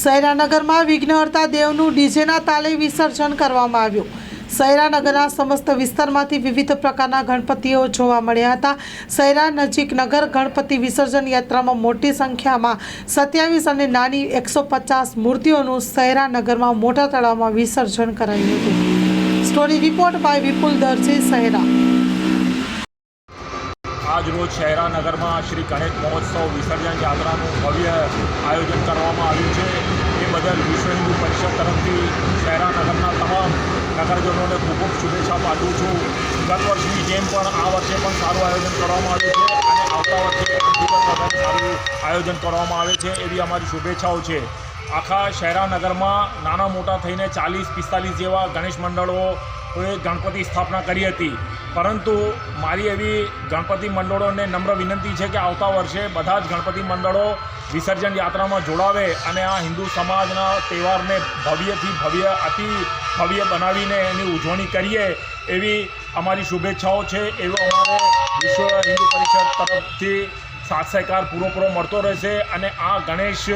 સૈરાનગરમાં વિઘ્નહર્તા દેવનું ડીજેના તાલે વિસર્જન કરવામાં આવ્યું. સૈરાનગરના સમસ્ત વિસ્તારમાંથી વિવિધ પ્રકારના ગણપતિઓ જોવા મળ્યા હતા. સૈરા નજીક નગર ગણપતિ વિસર્જન યાત્રામાં મોટી સંખ્યામાં સત્યાવીસ અને નાની એકસો પચાસ મૂર્તિઓનું સૈરાનગરમાં મોટા તળાવમાં વિસર્જન કરાયું હતું. Story report by Vipul Darji Shahera આજરોજ શહેરાનગરમાં શ્રી ગણેશ મહોત્સવ વિસર્જન યાત્રાનું ભવ્ય આયોજન કરવામાં આવ્યું છે. બદલ વિશ્વ હિન્દુ પરિષદ તરફથી શહેરાનગરના તમામ નગરજનોને ખૂબ ખૂબ શુભેચ્છા પાઠવું છું. ગત વર્ષની જેમ પણ આ વર્ષે પણ સારું આયોજન કરવામાં આવ્યું છે અને આવતા વર્ષે વધારે સારું આયોજન કરવામાં આવે છે એવી અમારી શુભેચ્છાઓ છે. આખા શહેરાનગરમાં નાના મોટા થઈને ચાલીસ પિસ્તાલીસ જેવા ગણેશ મંડળોએ ગણપતિ સ્થાપના કરી હતી. પરંતુ મારી એવી ગણપતિ મંડળોને નમ્ર વિનંતી છે કે આવતા વર્ષે બધા જ ગણપતિ મંડળો વિસર્જન યાત્રામાં જોડાવે અને આ હિન્દુ સમાજના તહેવારને ભવ્યથી ભવ્ય, અતિ ભવ્ય બનાવીને એની ઉજવણી કરીએ એવી અમારી શુભેચ્છાઓ છે. એવો અમારે વિશ્વ હિન્દુ પરિષદ તરફથી સાથ સહકાર પૂરો મળતો રહેશે અને આ ગણેશ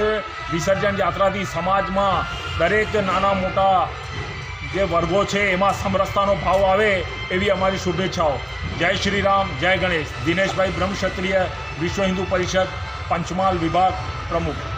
વિસર્જન યાત્રાથી સમાજમાં દરેક નાના મોટા જે વર્ગો છે, એમાં સમરસતાનો ભાવ આવે એવી અમારી શુભેચ્છાઓ. જય શ્રી રામ જય ગણેશ. દિનેશભાઈ બ્રહ્મક્ષત્રિય વિશ્વ હિન્દુ પરિષદ, પંચમહાલ વિભાગ પ્રમુખ.